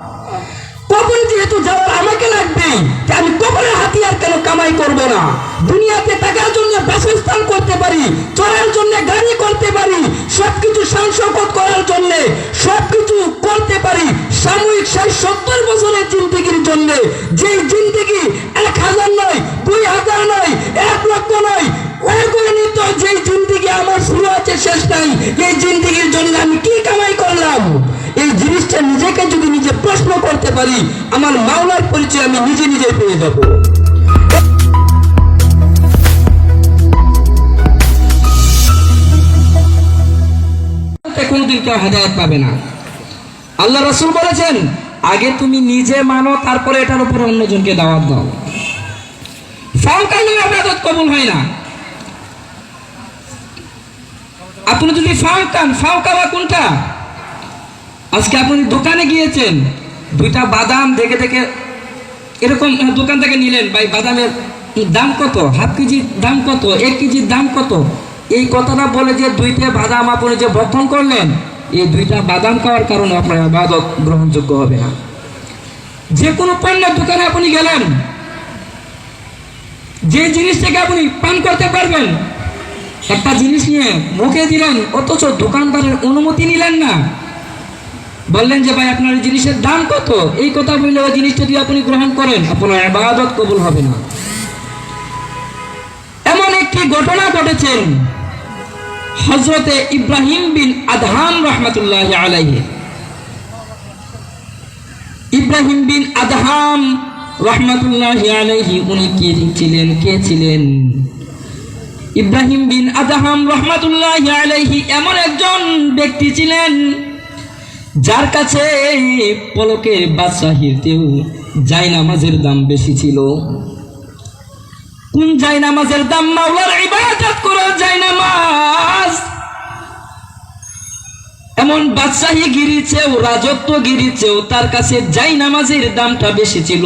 কবর যেহেতু যাওয়ার আমাকে লাগবে আমি কবরের হাতিয়ার কেন কামাই করব না? দুনিয়াতে টাকার জন্য বাসস্থান করতে পারি, চলার জন্য গাড়ি করতে পারি, সবকিছু সংশোধন করার জন্য, সবকিছু করতে পারি, সাময়িক ষাট সত্তর বছরের জিন্দগির জন্য। যে জিন্দগি এক হাজার নয়, দুই হাজার নয়, এক লক্ষ নয়, অগণিত যে জিন্দগি আমার শুরু আছে, শেষ নাই, এই জিন্দগির পারি, আমার মাওলার পরিচয় আমি নিজে নিজে পেয়ে যাব। কোনোদিন কেউ হেদায়ত পাবে না। আল্লাহ রসুল বলেছেন, আগে তুমি নিজে মানো, তারপরে এটার উপরে অন্যজনকে দাওয়াত দাও। কবুল হয় না। আপনি যদি ফাও কান ফাও কাওয়া কোনটা? আজকে আপনি দোকানে গিয়েছেন দুইটা বাদাম দেখে দেখে এরকম দোকান থেকে নিলেন, ভাই, বাদামের দাম কত? হাফ কেজির দাম কত? এক কেজির দাম কত? এই কথাটা বলে যে দুইটা বাদাম আপনি যে বক্ষণ করলেন, এই দুইটা বাদাম খাওয়ার কারণে আপনার আবাদত গ্রহণযোগ্য হবে না। যে কোনো পণ্যের দোকানে আপনি গেলেন, যে জিনিসটাকে আপনি পান করতে পারবেন, একটা জিনিস নিয়ে মুখে দিলেন, অথচ দোকানদারের অনুমতি নিলেন না। বললেন যে, ভাই, আপনার এই জিনিসের দাম কত? এই কথা বললে, ওই জিনিস যদি আপনি গ্রহণ করেন, আপনার আবাদত কবুল হবে না। এমন একটি ঘটনা ঘটেছেন হজরতে ইব্রাহিম বিন আদহাম রহমতুল্লাহ আলাইহি। ইব্রাহিম বিন আদহাম রহমতুল্লাহ আলাইহি, উনি কে ছিলেন? কে ছিলেন? ইব্রাহিম বিন আদহাম রহমতুল্লাহ আলাইহি এমন একজন ব্যক্তি ছিলেন যার কাছে পলকের বাদশাহিরতেও যাই নামাজের দাম বেশি ছিল। কোন যাই নামাজের দাম? মাওলার ইবাদত করার যাই নামাজ এমন বাদশাহী গিরিছেও, রাজত্ব গিরিছেও, তার কাছে যাই নামাজের দামটা বেশি ছিল।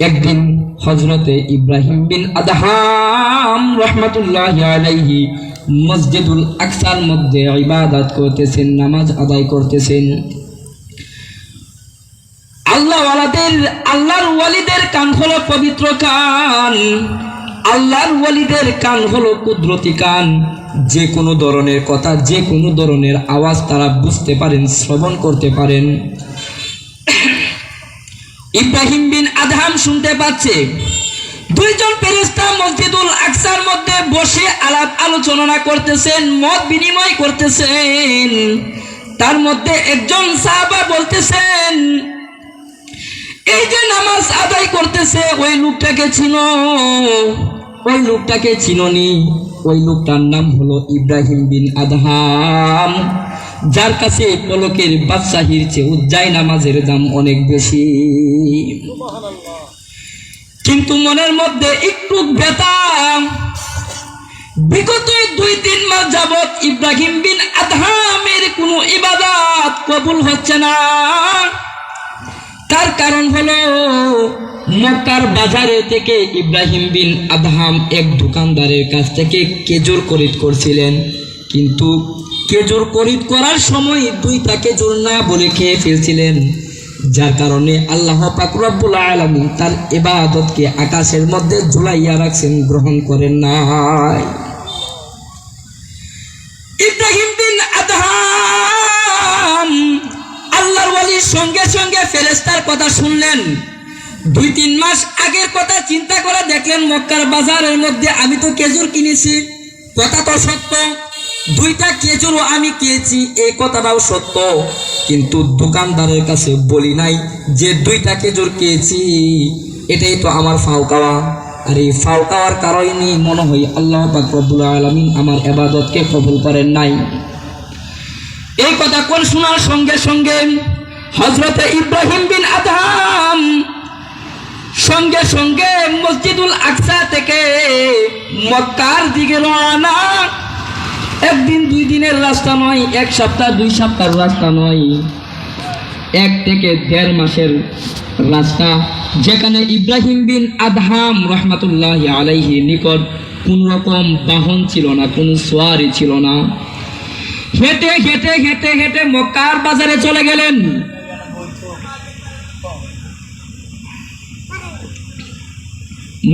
একদিন হজরতে ইব্রাহিম বিন আদহাম রহমতুল্লাহ আলাইহি মসজিদুল আকসার মধ্যে ইবাদত করতেছেন, নামাজ আদায় করতেছেন। আল্লাহ আল্লাহর ওয়ালিদের কান হলো পবিত্র কান। আল্লাহর ওয়ালিদের কান হলো কুদরতি কান। যে কোনো ধরনের কথা, যে কোনো ধরনের আওয়াজ তারা বুঝতে পারেন, শ্রবণ করতে পারেন। ইব্রাহিম বিন আদহাম শুনতে পাচ্ছে। দুইজন ফেরেশতা মসজিদুল আকসার মধ্যে বসে আলাপ আলোচনা করতেছেন, মত বিনিময় করতেছেন। তার মধ্যে একজন সাহাবা বলতেছেন, এই যে নামাজ আদায় করতেছে, ওই লোকটাকে চিনো, ওই লোকটাকে চিননি। ওই লোকটার নাম হলো ইব্রাহিম বিন আদহাম। যার কাছে পলকের বাদশাহির চেয়ে উজ্জাই নামাজের দাম অনেক বেশি। কিন্তু মনের মধ্যে একটু ব্যথা। বিগত দুই, তিন মাস যাবৎ ইব্রাহিম বিন আদহামের কোনো ইবাদত কবুল হচ্ছে না। তার কারণ হলো মক্কার বাজারে থেকে ইব্রাহিম বিন আদহাম এক দোকানদারের কাছ থেকে কেজুর খরিদ করছিলেন। কিন্তু কেজুর খরিদ করার সময় দুইটা কেজুর না বলে খেয়ে ফেলছিলেন। যার কারণে আল্লাহ পাক রব্বুল আলামিন তার ইবাদতকে আকাশের মধ্যে ঝুলাইয়া রাখছেন, গ্রহণ করেন নাই। ইব্রাহিম বিন আদহাম আল্লাহর ওয়ালির সঙ্গে সঙ্গে ফেরেস্তার কথা শুনলেন। দুই তিন মাস আগের কথা চিন্তা করে দেখলেন, মক্কার বাজারের মধ্যে আমি তো কেজুর কিনেছি। কথা তো সত্য। দুইটা কেজুরও আমি খেয়েছি এই কথাটাও সত্য। কিন্তু দোকানদারের কাছে বলি নাই যে দুইটা কেজুর খেয়েছি এটাই তো আমার ফাও খাওয়া আর এই ফাও খাওয়ার কারণেই মনে হয় আল্লাহ পাক রব্বুল আলামিন আমার এবাদতকে কবুল করেন নাই। এই কথা কোন শোনার সঙ্গে সঙ্গে হজরতে ইব্রাহিম বিন আদহাম সঙ্গে সঙ্গে মসজিদুল আকসা থেকে মক্কার দিকে রওনা একদিন, দুই দিনের রাস্তা নয়, এক সপ্তাহ, দুই সপ্তাহের রাস্তা নয়। এক থেকে দেড় মাসের রাস্তা, যেখানে ইব্রাহিম বিন আদহাম রহমাতুল্লাহ আলাইহি নিকট কোন রকম বাহন ছিল না, কোনো সোয়ারি ছিল না। হেঁটে হেঁটে হেঁটে হেঁটে মক্কার বাজারে চলে গেলেন।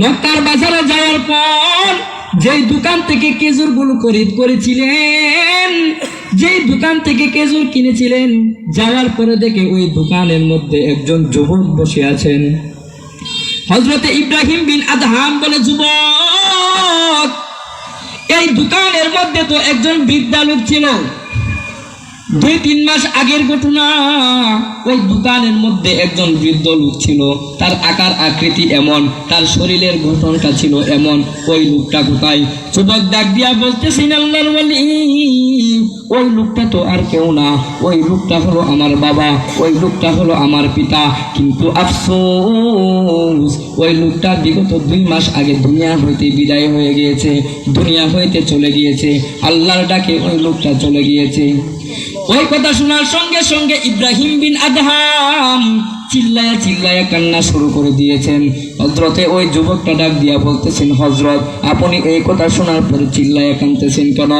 মক্কার বাজারে যাওয়ার পর যেই দোকান থেকে কেজুরগুলো খরিদ করেছিলেন, যেই দোকান থেকে কেজুর কিনেছিলেন, যাওয়ার পরে দেখে ওই দোকানের মধ্যে একজন যুবক বসে আছেন। হজরতে ইব্রাহিম বিন আদহাম বলে, যুবক, এই দোকানের মধ্যে তো একজন বৃদ্ধা লোক ছিল। দুই, তিন মাস আগের ঘটনা। ওই দোকানের মধ্যে একজন বৃদ্ধ লোক ছিল। তার আকার, আকৃতি এমন, তার শরীরের গঠনটা ছিল এমন। ওই লোকটা কোথায়? যুবক ডাক দিয়া বলতেছেন ওই লোকটা তো আর কেউ না। ওই লোকটা হলো আমার বাবা, ওই লোকটা হলো আমার পিতা। কিন্তু আফসোস, ওই লোকটা বিগত দুই মাস আগে দুনিয়া হইতে বিদায় হয়ে গিয়েছে, দুনিয়া হইতে চলে গিয়েছে। আল্লাহর ডাকে ওই লোকটা চলে গিয়েছে। ওই কথা শোনার সঙ্গে সঙ্গে ইব্রাহিম বিন আদহাম চিল্লায়া চিল্লায়া কান্না শুরু করে দিয়েছেন। হজরতে ওই যুবকটা ডাক দিয়া বলতেছেন হজরত আপনি এই কথা শোনার পরে চিল্লায়া কানতেছেন কেন?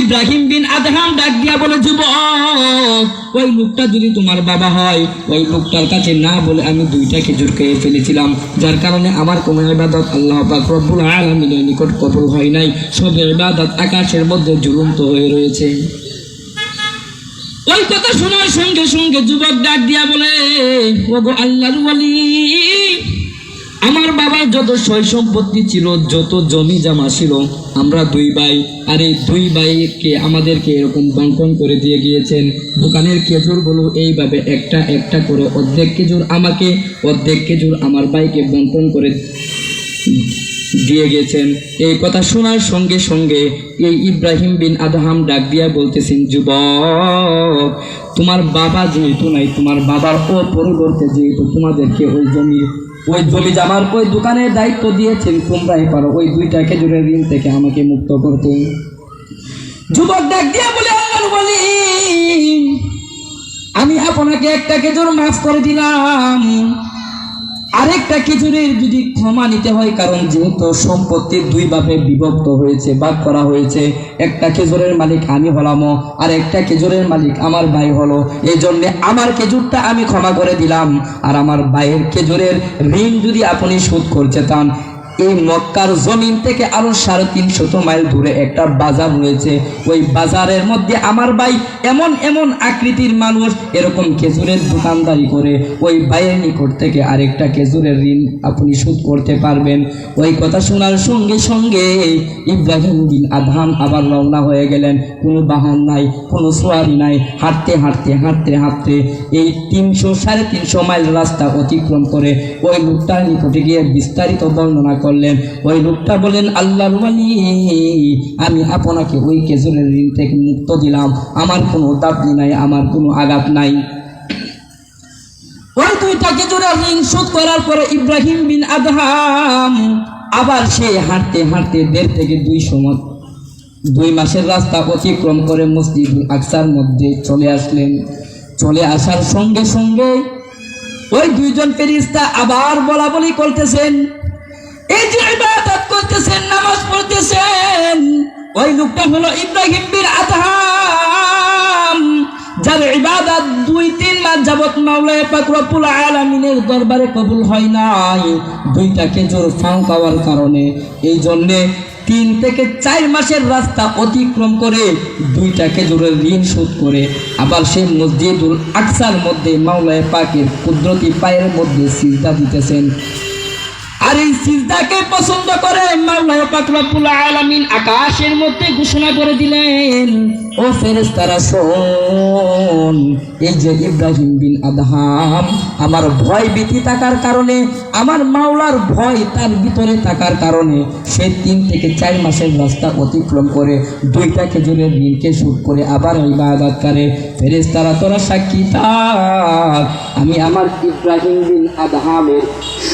ইব্রাহিম বিন আদহাম ডাক দিয়া বলে, যুবক, ওই লোকটা যদি তোমার বাবা হয়, ওই লোকটার কাছে না বলে আমি দুইটা খেজুর খেয়ে ফেলেছিলাম। যার কারণে আমার কোনো ইবাদত আল্লাহ পাক রব্বুল আলামিনের নিকট কবুল হয় নাই। সব ইবাদত আকাশের মধ্যে ঝুলন্ত হয়ে রয়েছে। সঙ্গে সঙ্গে যুবক ডাক দিয়া বলে, ওগো আল্লাহর ওয়ালি, আমার বাবার যত সয় সম্পত্তি ছিল, যত জমি জমা ছিল, আমরা দুই ভাই, আর এই দুই ভাইকে আমাদেরকে এরকম বন্টন করে দিয়ে গিয়েছেন। দোকানের খেজুরগুলো এইভাবে একটা একটা করে অর্ধেক খেজুর আমাকে, অর্ধেক খেজুর আমার ভাইকে বন্টন করে দিয়ে গেছেন। এই কথা শোনার সঙ্গে সঙ্গে এই ইব্রাহিম বিন আদহাম ডাক দিয়া বলতেছেন, যুবক, তোমার বাবা যেহেতু নাই, তোমার বাবার ও পরিবর্তে যেহেতু তোমাদেরকে ওই জমি ওই জমি জামার ওই দোকানের দায়িত্ব দিয়েছেন, তোমরাই পারো ওই দুইটা খেজুরের ঋণ থেকে আমাকে মুক্ত করতে। যুবক ডাক দিয়া বলে বলি আমি আপনাকে একটা খেজুর মাফ করে দিলাম। আরেকটা খেজুরের যদি ক্ষমা নিতে হয়, কারণ যেহেতু সম্পত্তি দুই ভাবে বিভক্ত হয়েছে, ভাগ করা হয়েছে, একটা খেজুরের মালিক আমি হলাম আর একটা খেজুরের মালিক আমার ভাই হলো। এই জন্য আমার খেজুরটা আমি ক্ষমা করে দিলাম। আর আমার ভাইয়ের খেজুরের ঋণ যদি আপনি শোধ করতে চান এই মক্কার জমিন থেকে আরও সাড়ে তিনশত মাইল দূরে একটা বাজার রয়েছে। ওই বাজারের মধ্যে আমার ভাই এমন এমন আকৃতির মানুষ, এরকম খেজুরের দোকানদারি করে। ওই ভাইয়ের নিকট থেকে আরেকটা খেজুরের ঋণ আপনি শোধ করতে পারবেন। ওই কথা শোনার সঙ্গে সঙ্গে ইব্রাহিম দিন আধাম আবার রওনা হয়ে গেলেন। কোনো বাহন নাই, কোনো সোয়ারি নাই। হাঁটতে হাঁটতে হাঁটতে হাঁটতে এই তিনশো, সাড়ে তিনশো মাইল রাস্তা অতিক্রম করে ওই লোকটার নিকটে গিয়ে বিস্তারিত বর্ণনা করলেন। ওই লোকটা বলেন আল্লাহর ওয়ালি, আমি আপনাকে ওই কেজরের ঋণ থেকে মুক্ত দিলাম। আমার কোনো দাবি নাই, আমার কোনো আঘাত নাই। ওই দুইটা খেজুরের ঋণ শোধ করার পরে ইব্রাহিম বিন আদহাম আবার সে হাঁটতে হাঁটতে দেড় থেকে দুই সময়, দুই মাসের রাস্তা অতিক্রম করে মসজিদ আকসার মধ্যে চলে আসলেন। চলে আসার সঙ্গে সঙ্গে ওই দুইজন ফেরিস্তা আবার বলা বলি করতেছেন এই যে ইবাদত করতেছেন, নামাজ পড়তেছেন, ওই লোকটা হলো ইব্রাহিম বিন আদহাম যার ইবাদত দুই, তিন মাস যাবত মাওলায় পাক রব্বুল আলামিনের দরবারে কবুল হয় নাই। দুইটা খেজুর ফাঁক পাওয়ার কারণে। এই জন্যে তিন থেকে চার মাসের রাস্তা অতিক্রম করে দুইটা খেজুরের ঋণ শোধ করে আবার সে মসজিদুল আকসার মধ্যে মাওলায় পাকের কুদরতি পায়ের মধ্যে সিজদা দিতেছেন। আর এই সিজদাকে পছন্দ করে মাওলানা পাক রব্বুল আলামিন আকাশের মধ্যে ঘোষণা করে দিলেন, ও ফেরেশতারা, শোন, এই যে ইব্রাহিম বিন আদহাম, আমার ভয় ভীতি থাকার কারণে, আমার মাওলার ভয় তার ভিতরে থাকার কারণে, সে তিন থেকে চার মাসের রাস্তা অতিক্রম করে দুইটা খেজুরের ঋণকে শুট করে আবার ওই ইবাদত করে। ফেরেশতারা, তোরা সাক্ষী থাক, আমি আমার ইব্রাহিম বিন আদহামের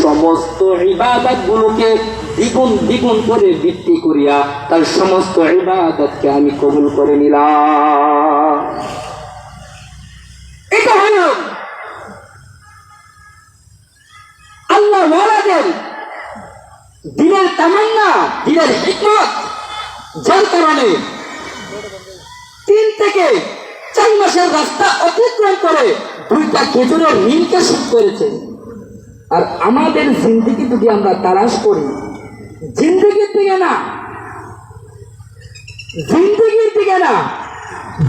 সমস্ত ইবাদত গুলোকে দ্বিগুণ দ্বিগুণ করে বৃত্তি করিয়া তার সমস্ত ইবাদতকে আমি কবুল করে নিলাম। এটা হল আল্লাহ ওয়ালাদের দিনের তামান্না, দিনের হিকমত, যার কারণে তিন থেকে চার মাসের রাস্তা অতিক্রম করে দুইটা খেজুরের ঋণকে শোধ করেছে। আর আমাদের জিন্দিগি যদি আমরা তালাশ করি, জিন্দিগির দিকে না, জিন্দিগির দিকে না,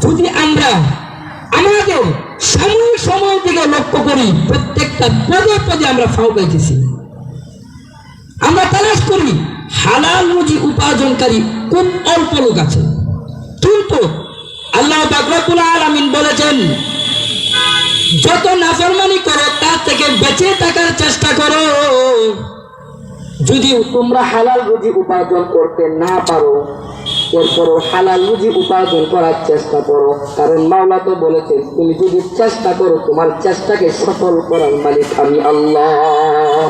যদি আমরা আমাদের সাময়িক সময়ের দিকে লক্ষ্য করি, প্রত্যেকটা পদে পদে আমরা ফাও পাইতেছি। আমরা তালাশ করি, হালাল রুজি উপার্জনকারী খুব অল্প লোক আছে? কিন্তু আল্লাহ বাকরাবুল আলামিন বলেছেন, যত নাফরমানি করো থেকে বেঁচে থাকার চেষ্টা করো। যদি তোমরা হালাল রুজি উপার্জন করতে না পারো, এরপরও হালাল রুজি উপার্জন করার চেষ্টা করো। কারণ মাওলা তো বলেছেন, তুমি যদি চেষ্টা করো, তোমার চেষ্টাকে সফল করার মালিক আমি আল্লাহ।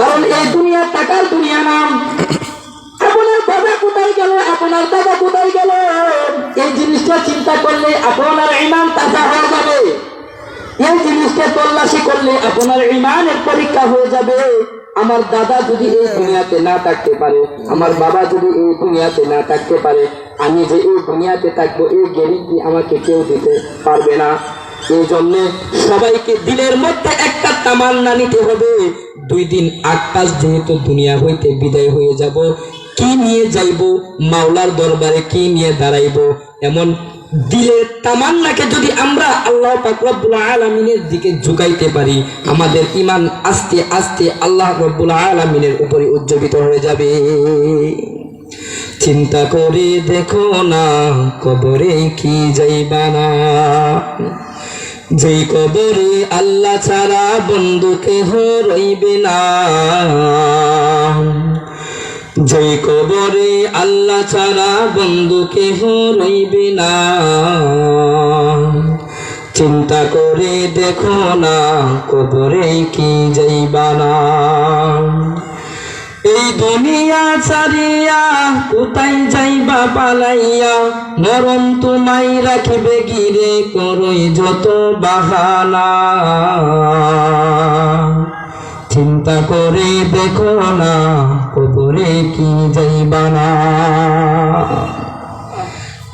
কারণ এই দুনিয়া টাকার দুনিয়া নাম আপনার বাবা কোথায় গেল? আপনার দাদা কোথায় গেল? এই জিনিসটা চিন্তা করলে আপনার ইমান তাজা হয়ে যাবে। এই জিনিসটা তল্লাশি করলে আপনার ইমানের পরীক্ষা হয়ে যাবে। আমার দাদা যদি এই দুনিয়াতে না থাকতে পারে, আমার বাবা যদি এই দুনিয়াতে না থাকতে পারে, আমি যে এই দুনিয়াতে থাকব, এই গ্যারেন্টি আমাকে কেউ দিতে পারবে না। এই জন্য সবাইকে দিলের মধ্যে একটা তামান্না নিতে হবে। দুই দিন আকাশ যেহেতু দুনিয়া হইতে বিদায় হয়ে যাব, কি নিয়ে যাইব? মাওলার দরবারে কি নিয়ে দাঁড়াইব? এমন দিলের তামান্নাকে যদি আমরা আল্লাহ পাক রব্বুল আলামিনের দিকে ঝুঁকাইতে পারি, আমাদের ইমান আস্তে আস্তে আল্লাহ রব্বুল আলামিনের উপরে উজ্জীবিত হয়ে যাবে। চিন্তা করে দেখো না, কবরে কি যাইবা না। যেই কবরে আল্লাহ ছাড়া বন্ধু কেহ রইবে না। যেই কবরে আল্লাহ ছাড়া বন্ধু কেহ রইবে না। চিন্তা করে দেখো না কবরে কি যাইবা না। এই দুনিয়া ছাড়িয়া কোথায় যাইবা পালাইয়া মরণ তোমাই রাখিবে গিরে করই যত বাহানা। চিন্তা করে দেখো না, কবরে কি যাইবা না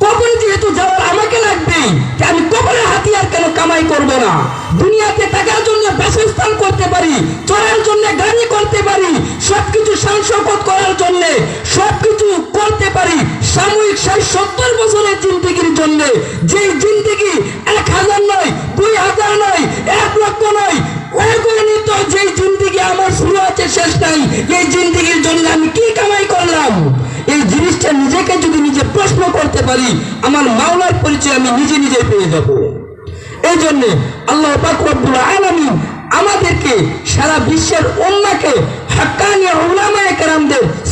কবরে যেহেতু যাওয়ার আমাকে লাগবে আমি কবরে হাতিয়ার কেন কামাই করব না? দুনিয়াতে টাকার জন্য বাসস্থান করতে পারি, চড়ার জন্য গাড়ি করতে পারি, সবকিছু সংসপদ করার জন্য, সবকিছু করতে পারি, সাময়িক ষাট সত্তর বছরের জিন্দিগির জন্য। যে জিন্দিগি এক হাজার নয়, দুই হাজার নয়, এক লক্ষ নয় অগণিত যে জিন্দিগি আমার শুরু আছে শেষ নাই। এই জিন্দিগির জন্য আমি কি কামাই করলাম? এই জিনিসটা নিজেকে যদি নিজে প্রশ্ন করতে পারি, আমার মাওলার পরিচয় আমি নিজে নিজে পেয়ে যাব। এই আল্লাহ পাক রব্বুল আলামিন আমাদেরকে সারা বিশ্বের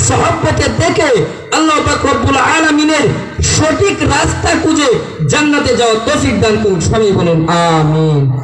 সহবতে দেখে আল্লাহ পাক রব্বুল আলামিনের সঠিক রাস্তা খুঁজে জান্নাতে যাওয়ার তৌফিক দান করুন। সবাই বলেন, আমিন।